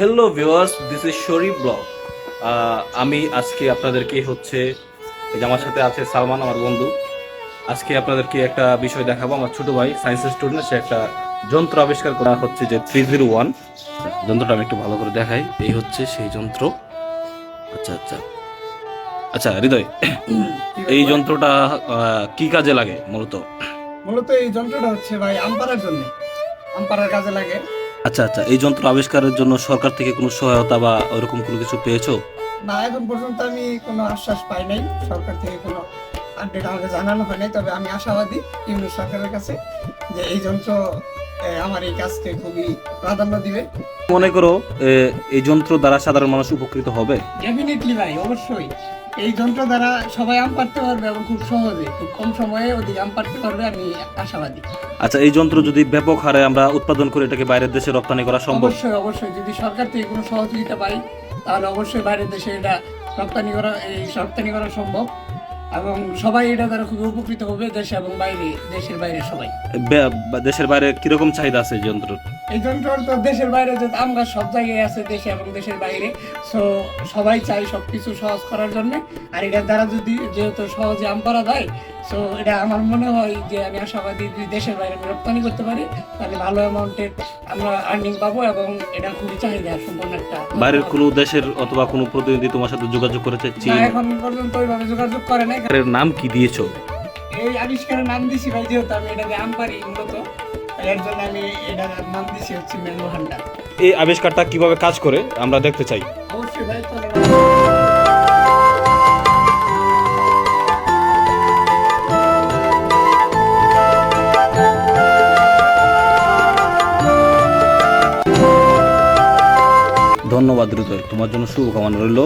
Hello viewers this is Sharif blog আমি আজকে আপনাদেরকে হচ্ছে যে আমার সাথে আছে সালমান, আমার বন্ধু। আজকে আপনাদেরকে একটা বিষয় দেখাবো। আমার ছোট ভাই সায়েন্সের স্টুডেন্ট সে একটা যন্ত্র আবিষ্কার করা হচ্ছে যে থ্রি জিরো ওয়ান যন্ত্রটা আমি একটু ভালো করে দেখাই। এই হচ্ছে সেই যন্ত্র। আচ্ছা আচ্ছা। আচ্ছা হৃদয়, এই যন্ত্রটা কি কাজে লাগে মূলত? মূলত এই যন্ত্রটা হচ্ছে ভাই আম্পারের জন্য। আম্পারের কাজে লাগে। আচ্ছা আচ্ছা এই যন্ত্র আবিষ্কারের জন্য সরকার থেকে কোনো সহায়তা বা ওরকম কোনো কিছু পেয়েছ? না এখন পর্যন্ত আমি কোনো আশ্বাস পাই নাই। সরকার থেকে কোনো আপডেট আমাকে জানানো হয় নাই তবে আমি আশাবাদী ইউনিট সরকারের কাছে যে এই যন্ত্র আমার এই কাজকে খুবই প্রাধান্য দিবে। মনে করো এই যন্ত্র দ্বারা সাধারণ মানুষ উপকৃত হবে? ডেফিনেটলি ভাই অবশ্যই। এই যন্ত্র দ্বারা সবাই আম পারতে পারবে এবং খুব সহজে খুব কম সময়ে ওদিক আম পারতে পারবে আমি আশাবাদী। আচ্ছা এই যন্ত্র যদি ব্যাপক হারে আমরা উৎপাদন করে এটাকে বাইরের দেশে রপ্তানি করা সম্ভব? অবশ্যই অবশ্যই। যদি সরকার থেকে কোনো সহযোগিতা পাই তাহলে অবশ্যই বাইরের দেশে এটা রপ্তানি করা এই রপ্তানি করা সম্ভব। এবং সবাই এটা দ্বারা খুবই উপকৃত হবে দেশে এবং বাইরে দেশের বাইরে সবাই। দেশের বাইরে কীরকম চাহিদা আছে এই যন্ত্র এই যন্ত্র তো দেশের বাইরে যে আম গাছ সব জায়গায় আছে দেশে এবং দেশের বাইরে। সো সবাই চাই সব কিছু সহজ করার জন্য। আর এটার দ্বারা যদি যেহেতু সহজে আম করা যায় সো এটা আমার মনে হয় যে আমি আশাবাদী যদি দেশের বাইরে আমি রপ্তানি করতে পারি তাহলে ভালো অ্যামাউন্টের আমরা আর্নিং পাবো এবং এটা খুবই চাহিদা সম্পন্ন একটা বাইরের কোনো দেশের অথবা কোনো প্রতিনিধি তোমার সাথে যোগাযোগ করেছে? এখন পর্যন্ত ওইভাবে যোগাযোগ করে নাই। নাম কি দিয়েছ? এই আবিষ্কারের নাম দিছি ভাই যেহেতু আমি এটাকে আম পারি মূলত। এর জন্য আমি এটার নাম দিছি হচ্ছে ম্যাঙ্গো হান্ডা। এই আবিষ্কারটা কীভাবে কাজ করে আমরা দেখতে চাই। অবশ্যই ভাই ধন্যবাদ হৃদয় তোমার জন্য শুভকামনা রইল।